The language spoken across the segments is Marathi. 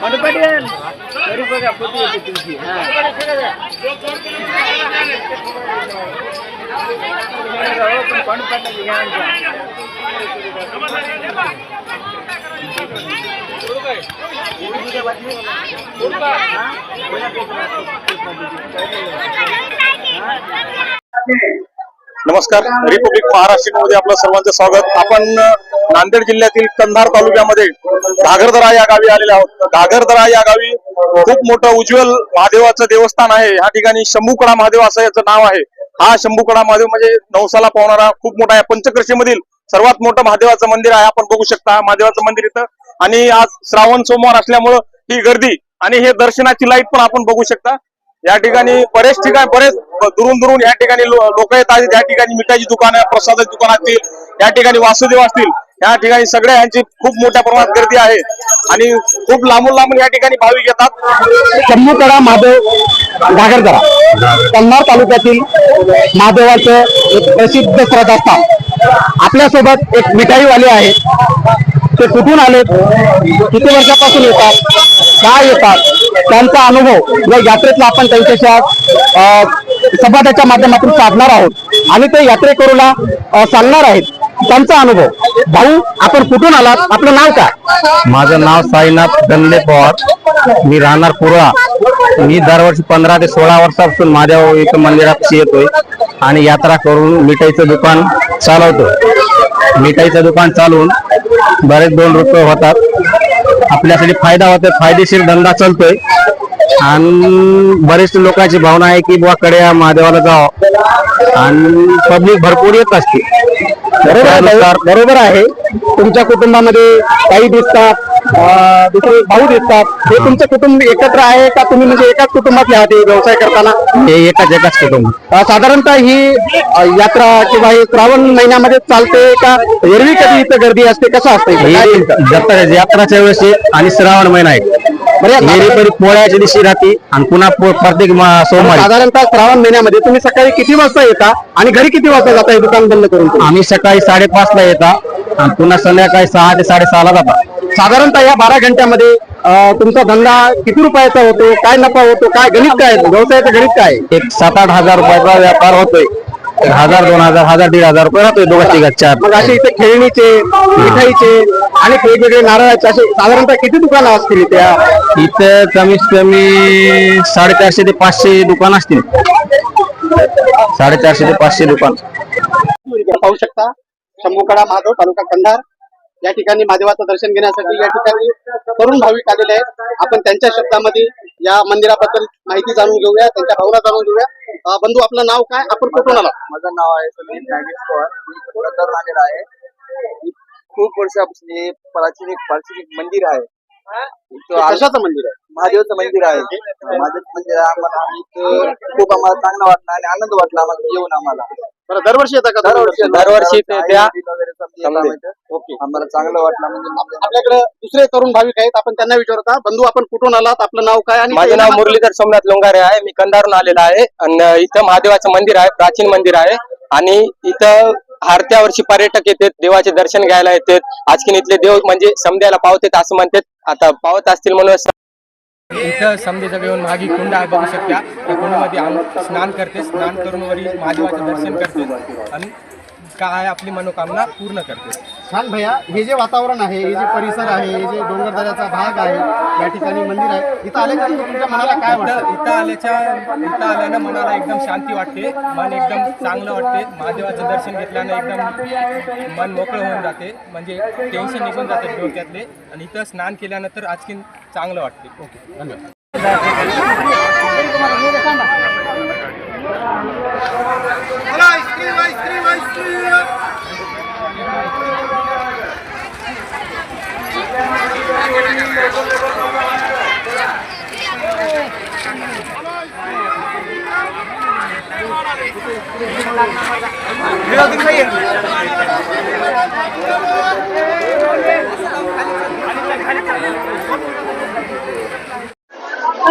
மடுபடியன் வெறுப்பக புத்தி வச்சுக்கிச்சு ஓப்பன் பண்ணு பண்ணி नमस्कार. रिपब्लिक महाराष्ट्रमध्ये आपलं सर्वांचं स्वागत. आपण नांदेड जिल्ह्यातील कंधार तालुक्यामध्ये घागरदरा या गावी आलेले आहोत. घागरदरा या गावी खूप मोठं उज्ज्वल महादेवाचं देवस्थान आहे. ह्या ठिकाणी शंभूकडा महादेव असं याचं नाव आहे. हा शंभूकडा महादेव म्हणजे नवसाला पावणारा खूप मोठा आहे पंचकृषीमधील सर्वात मोठं महादेवाचं मंदिर आहे आपण बघू शकता. महादेवाचं मंदिर इथं. आणि आज श्रावण सोमवार असल्यामुळं ही गर्दी आणि हे दर्शनाची लाइट पण आपण बघू शकता. या ठिकाणी बरेच ठिकाणी बरेच दुरून दुरून या ठिकाणी लोक येतात. या ठिकाणी मिठाची दुकानं प्रसादाची दुकान असतील. या ठिकाणी वासुदेव असतील. या ठिकाणी सगळ्या यांची खूप मोठ्या प्रमाणात गर्दी आहे आणि खूप लांबून लांबून या ठिकाणी भाविक येतात शंभूकडा महादेव घागरदरा. कन्नड तालुक्यातील महादेवाचं एक प्रसिद्ध श्रद्धास्थान आपल्यासोबत एक मिठाईवाले आहे. ते कुठून आलेत किती वर्षापासून येतात? काय येतात? त्यांचा अनुभव या यात्रेतला आपण त्यांच्याशी आज, संवादाच्या माध्यमातून साधणार आहोत. आणि ते यात्रेकरूला सांगणार आहेत. त्यांचा अनुभव. भाऊ आपण कुठून आलात? आपलं नाव काय? माझं नाव साईनाथ गणले पवार. मी राहणार कुरळा मी दरवर्षी पंधरा ते सोळा वर्षापासून माझ्या इथं मंदिरात येतोय आणि यात्रा करून मिठाईचं दुकान चालवतो मिठाईचं दुकान चालवून बरेच दोन रुपये होतात. आपल्यासाठी फायदा होतोय. फायदेशीर धंदा चालतोय. आणि बरेच लोकांची भावना आहे की बुवा कड्या महादेवाला जावं. आणि पब्लिक भरपूर येत असते. बरोबर आहे, त्यानुसार बरोबर आहे. तुमच्या कुटुंबामध्ये काही दिसतात दुसरे भाऊ दिसतात. हे तुमचं कुटुंब एकत्र आहे का? तुम्ही म्हणजे एकाच कुटुंबातले आहात हे व्यवसाय करताना? हे एकाच एकाच कुटुंब. अं, साधारणतः ही अं, यात्रा किंवा हे श्रावण महिन्यामध्ये चालते का? एरवी कधी इथं गर्दी असते? कसं असते ही? जत्रा यात्राच्या वेळेस आणि श्रावण महिना आहे. मेरी पोळ्याच्या दिवशी राहते आणि पुन्हा पो- प्रत्येक मा- सोमवारी साधारणतः श्रावण महिन्यामध्ये तुम्ही सकाळी किती वाजता येता आणि घरी किती वाजता जाता हे दुकान बंद करून तुम्ही? आम्ही सकाळी साडेपाच ला येतात आणि पुन्हा संध्याकाळी सहा ते साडेसहा ला जातात साधारणतः या बारा घंट्यामध्ये अं, तुमचा धंदा किती रुपयाचा होतो काय नफा होतो काय गणित काय आहे? व्यवसायाचं गणित काय आहे? एक सात आठ हजार रुपयाचा व्यापार होतोय एक हजार दोन हजार हजार दीड हजार रुपये राहतोय दोघा तिघात चार. मग असे इथे खेळणीचे मिठाईचे आणि वेगवेगळे नारळाचे असे साधारणतः किती दुकानं असतील इथे? या? इथं कमीत कमी साडेचारशे ते पाचशे दुकान असतील. साडेचारशे ते पाचशे दुकान. पाहू शकता शंभूकडा महादेव तालुका कंधार. या ठिकाणी महादेवाचं दर्शन घेण्यासाठी या ठिकाणी तरुण भाविक आलेले आहेत. आपण त्यांच्या शब्दामध्ये या मंदिराबद्दल माहिती जाणून घेऊया त्यांच्या भावना जाणून घेऊया. बंधू आपलं नाव काय? आपण कुठून आला माझं नाव आहे समीर नागेश पवार. मी पुरंदर आलेला आहे. खूप वर्षापासून हे प्राचीन एक प्राचीन एक मंदिर आहे. इथं कशाचं मंदिर आहे? महादेवचं मंदिर आहे. ते. महादेवचं मंदिर आहे. आम्हाला आम्ही इथं खूप आम्हाला चांगलं वाटलं आणि आनंद वाटला आम्हाला येऊन आम्हाला. बरं दरवर्षी येतं का? दरवर्षी दरवर्षी? ते ओके. आम्हाला चांगलं वाटलं म्हणजे आपल्या- आपल्याकडे दुसरे तरुण भाविक आहेत आपण त्यांना विचारता बंधू आपण कुठून आलात? आपलं नाव काय? आणि माझे नाव मुरलीधर सोमनाथ लोंगारे आहे. मी कंधारून आलेला आहे. आणि इथं महादेवाचं मंदिर आहे प्राचीन मंदिर आहे. आणि इथं हरत्या वर्षी पर्यटक येतात देवाचे दर्शन घ्यायला येतात. आजकीन इथले देव म्हणजे समजायला पावतात असं म्हणतात. आता पावत असतील म्हणून इथं समजेचा येऊन मागी कुंड आहे बघू शकता. त्या कुंडमध्ये आम- स्नान करते. स्नान करून वरी महादेवाचे दर्शन करते. आणि काय आपली मनोकामना पूर्ण करते. छान भैया हे जे वातावरण आहे हे जे परिसर आहे हे जे डोंगरदऱ्याचा भाग आहे या ठिकाणी मंदिर आहे इथं आल्यानंतर तुमच्या मनाला काय वाटतं? इथं इथं आल्याच्या इथं आल्यानं मनाला एकदम शांती वाटते मन एकदम चांगलं वाटते महादेवाचं दर्शन घेतल्यानं एकदम मन मोकळं होऊन जाते म्हणजे टेन्शन निघून जाते डोक्यातले आणि इथं स्नान केल्यानंतर आजकीन चांगलं वाटते. ओके धन्यवाद.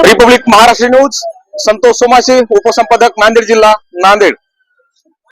रिपब्लिक महाराष्ट्र न्यूज संतोष सोमाशी उपसंपादक नांदेड जिल्हा नांदेड.